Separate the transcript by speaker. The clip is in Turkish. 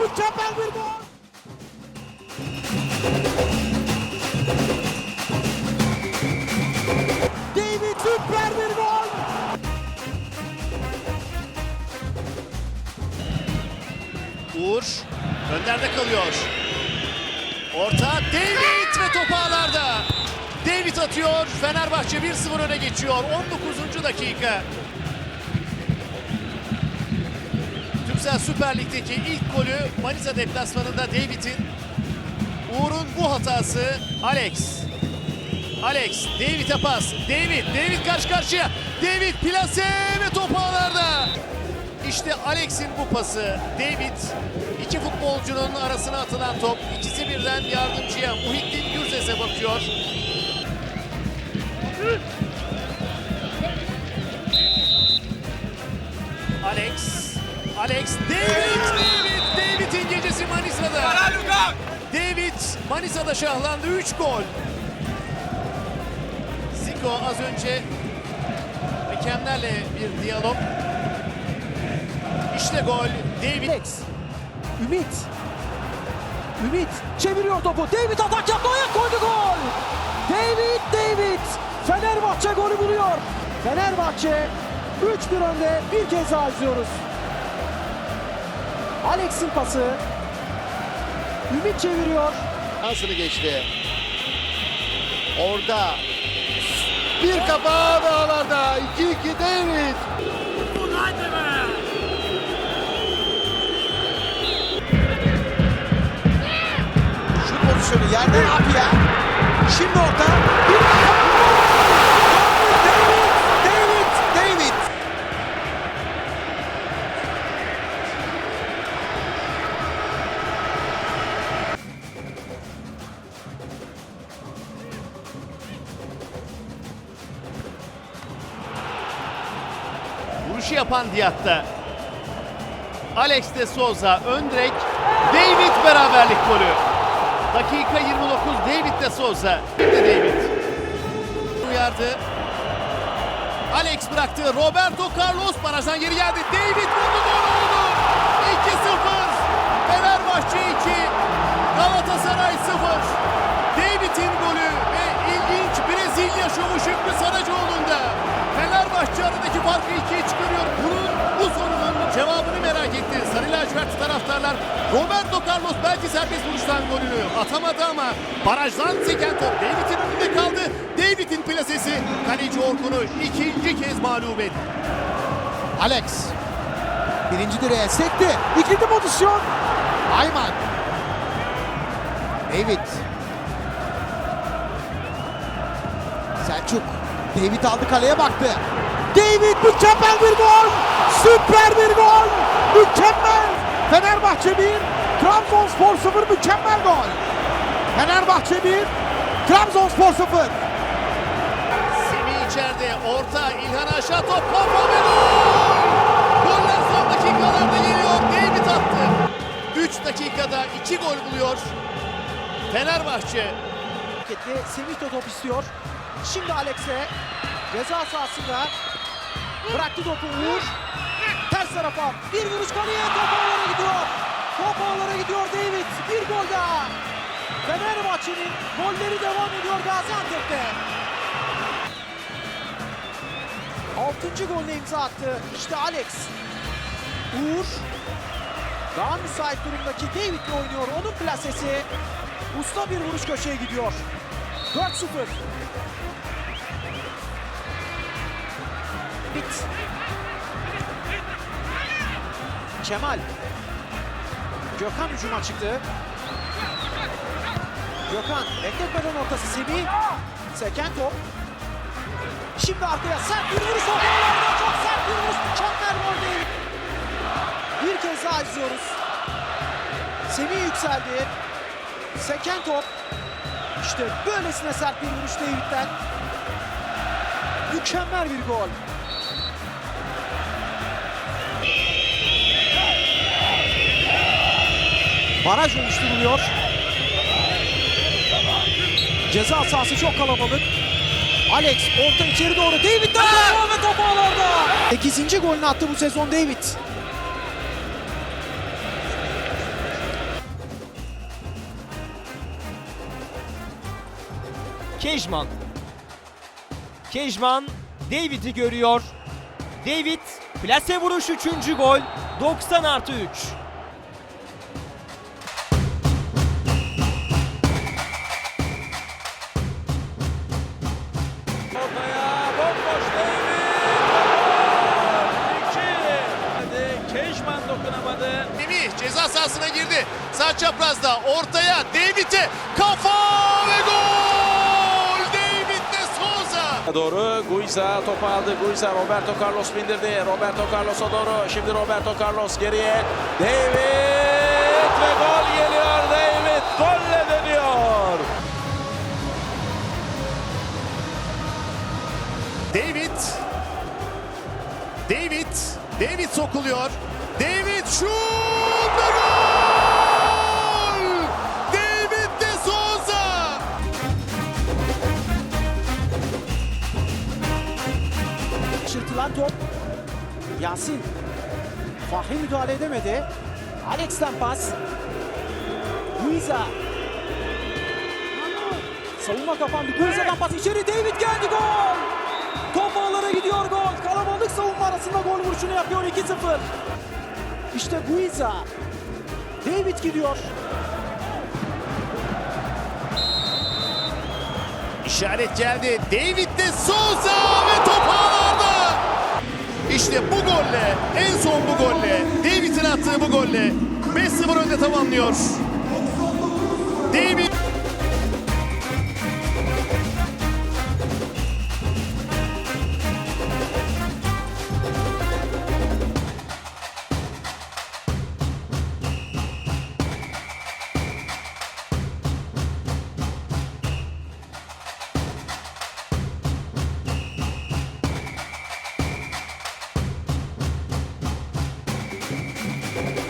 Speaker 1: mükemmel bir gol. David süper bir gol.
Speaker 2: Uğur önlerde kalıyor. Orta David ve top ağlarda. David atıyor. Fenerbahçe 1-0 öne geçiyor. 19. dakika. Türksel Süper Lig'deki ilk golü Manisa deplasmanında David'in. Uğur'un bu hatası Alex. Alex, David'e pas. David, David karşı karşıya. David plase ve top ağlarda. İşte Alex'in bu pası. David iki futbolcunun arasına atılan top. İkisi birden yardımcıya Muhittin Gürzes'e bakıyor. Alex, David, David, David'in gecesi Manisa'da. David Manisa'da şahlandı 3 gol. Zico az önce hakemlerle bir diyalog. İşte gol. David
Speaker 1: Alex. Ümit. Ümit çeviriyor topu. David atak yaptı. Ayak koydu gol. David David. Fenerbahçe golü buluyor. Fenerbahçe 3-1 önde bir kez daha izliyoruz. Alex'in pası. Ümit çeviriyor.
Speaker 3: Şansını geçti. Orada bir kapağı dağlarda 2-2 David.
Speaker 1: Şut pozisyonu yerden abi ya. Şimdi orta.
Speaker 2: Vuruşu yapan Diatta. Alex de Souza ön direk. David beraberlik golü. Dakika 29 David de Souza. Şimdi David. Uyardı. Alex bıraktı. Roberto Carlos barajdan geri geldi. David vurdu gol oldu. 2-0. Fenerbahçe 2. Galatasaray 0. David'in golü aradaki farkı ikiye çıkarıyor. Bunun bu sorunun cevabını merak etti. Sarı lacivert taraftarlar Roberto Carlos belki serbest vuruştan golünü atamadı ama barajdan seken top David'in önünde kaldı. David'in plasesi kaleci Orkun'u ikinci kez mağlup etti.
Speaker 3: Alex.
Speaker 1: Birinci direğe sekti. İkinci pozisyon.
Speaker 3: Ayman. David. Selçuk. David aldı kaleye baktı.
Speaker 1: David mükemmel bir gol. Süper bir gol. Mükemmel. Fenerbahçe 1, Trabzonspor 0 mükemmel gol. Fenerbahçe 1, Trabzonspor 0.
Speaker 2: Semih içeride orta İlhan aşağı top kafa ve gol! Goller son dakikalarda geliyor. David attı. 3 dakikada 2 gol buluyor. Fenerbahçe
Speaker 1: de top istiyor. Şimdi Alex'e ceza sahasında bıraktı topu Uğur. Ters tarafa bir vuruş kaleye top ağlara gidiyor. Top ağlara gidiyor David. Bir gol daha. Fenerbahçe'nin golleri devam ediyor Gaziantep'te. Altıncı golüne imza attı. İşte Alex. Uğur. Daha müsait durumdaki David'le oynuyor. Onun plasesi. Usta bir vuruş köşeye gidiyor. 4-0. Bit. Kemal. Gökhan hücuma çıktı. Gökhan bekletmeden ortası Semih. Seken top. Şimdi arkaya sert bir vuruş ortalarda çok sert bir vuruş. Mükemmel gol. Bir kez daha izliyoruz. Semih yükseldi. Seken top. İşte böylesine sert bir vuruş David'den. Mükemmel bir gol. Baraj oluşturuluyor. Ceza sahası çok kalabalık. Alex orta içeri doğru. David de ve top ağlarda. 8. golünü attı bu sezon David.
Speaker 4: Kejman. Kejman David'i görüyor. David plase vuruş 3. gol 90 artı 3.
Speaker 2: çaprazda ortaya David'e kafa ve gol! David de Souza.
Speaker 5: Doğru Guiza topu aldı. Guiza Roberto Carlos bindirdi. Roberto Carlos'a doğru. Şimdi Roberto Carlos geriye. David ve gol geliyor. David golle dönüyor.
Speaker 2: David. David. David sokuluyor. David şut
Speaker 1: top. Yasin. Fahri müdahale edemedi. Alex'ten pas. Guiza. Savunma kapandı. Guiza'dan pas içeri. David geldi gol. Top ağlara gidiyor gol. Kalabalık savunma arasında gol vuruşunu yapıyor 2-0. İşte Guiza. David gidiyor.
Speaker 2: İşaret geldi. David de Souza ve top ağlarda. İşte bu golle, en son bu golle, David'in attığı bu golle 5-0 önde tamamlıyor. Thank you.